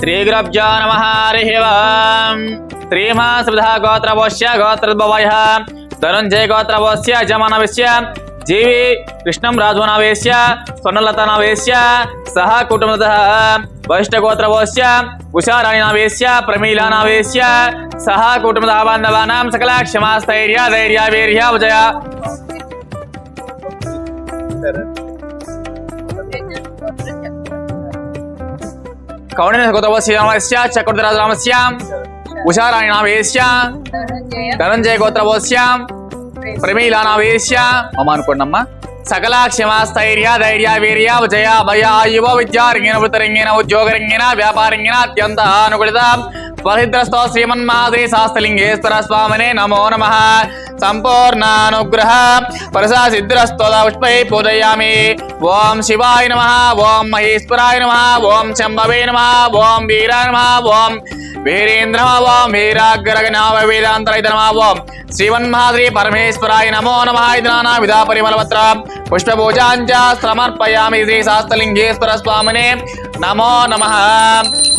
శ్రీగురభ్యో నమ హరి ఓం శ్రీమాసుధ గోత్రవోశ్య గోత్రోద్భవయ ధనుంజయ గోత్రవోశ్య జమనవిశ్య జీవి కృష్ణం రాజునవేశ్య స్వర్ణలతనవేశ్య సహ కుటుంబత వైష్ణగోత్రవోశ్య ఉషారాణినవేశ్య ప్రమీలానవేశ్య సహ కుటుంబ బాంధవానాం సకల క్షమాస్థైర్య ధైర్య వీర్య విజయ కౌండిన గోత్రవోశ్య నమస్య చక్రధరాజరామస్య ఉషారాణినవేశ్య ధనంజయ గోత్రవోశ్య ప్రమీలానవేశ్య మమ అనుకోండమ్మా. సకల క్షమాస్థైర్య ధైర్య వీర్య జయ భయ యువ విద్యారంగిన వృత్తరంగిన ఉద్యోగరంగిన వ్యాపారంగిన అత్యంత అనుకూలిత స్వసిద్రస్తో శ్రీమన్మాధురి శాస్త్రలింగేశ్వర స్వామినే నమో నమ సంపూర్ణానుగ్రహ పరసా సిద్ధిరస్తోద పుష్పై పూజయామి ఓం శివాయ నమ ఓం మహేశ్వరాయ నమ ఓం శంభవే నమ ఓం వీరాయ నమ ఓం వీరేంద్ర ఓం వీరాగ్రగణామ వేదాంతరైత నమ ఓం శ్రీమన్మాధురి పరమేశ్వరాయ నమో నమ నానా విధా పరిమళపత్ర పుష్పభూజాంచ సమర్పయామి శ్రీ శాస్త్రలింగేశ్వర స్వామినే నమో నమ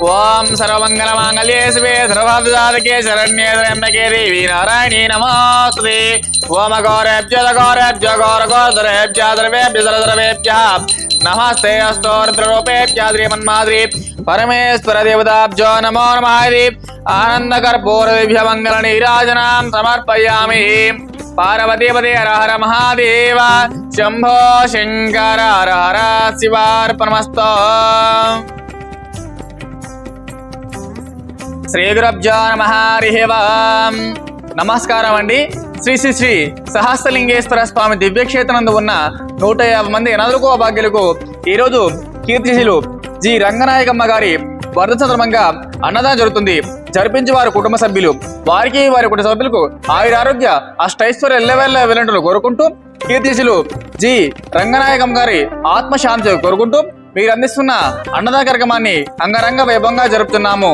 ఆచమనీయాంచ సమర్పయామి అధమంగళ నీరాజన కృత్వా ఓం సర్వమంగళమాంగళ్యే శివే సర్వాధికే శరణ్యే త్రయంబకే దేవి నారాయణీ నమోస్తుతే ఓం అఘోరేభ్య ఘోరేభ్య ఘోర ఘోరధరేభ్య ద్రవేభ్య ద్రవేభ్య నమస్తే అస్తోరూపేభ్య శ్రీమన్మాద్రి పరమేశ్వర దేవతాభ్యో నమో నమ హరి ఆనంద కర్పూరదిభ్య మంగళ నీరాజనాం సమర్పయామి పార్వతీపదే హర హర మహాదేవ శంభో శంకర హర హర శివార్పణమస్తో శ్రీగురబ్జో నమ నమస్కారం అండి. శ్రీ శ్రీ శ్రీ సహస్రలింగేశ్వర స్వామి దివ్యక్షేత్రంలో ఉన్న నూట యాభై మంది ఎనదుకో భాగ్యులకు ఈరోజు కీర్తిశీలు జి రంగనాయకమ్మ గారి వరద సందర్భంగా అన్నదానం జరుగుతుంది. జరిపించి వారి కుటుంబ సభ్యులు వారికి వారి కుటుంబ సభ్యులకు ఆయుర ఆరోగ్య అష్టైశ్వర్య ఎల్లవెల్ల వెళ్ళంటూ కోరుకుంటూ కీర్తిశీలు జి రంగనాయకం గారి ఆత్మశాంతి కోరుకుంటూ మీరు అందిస్తున్న అన్నదాన కార్యక్రమాన్ని అంగరంగ వైభవంగా జరుపుతున్నాము.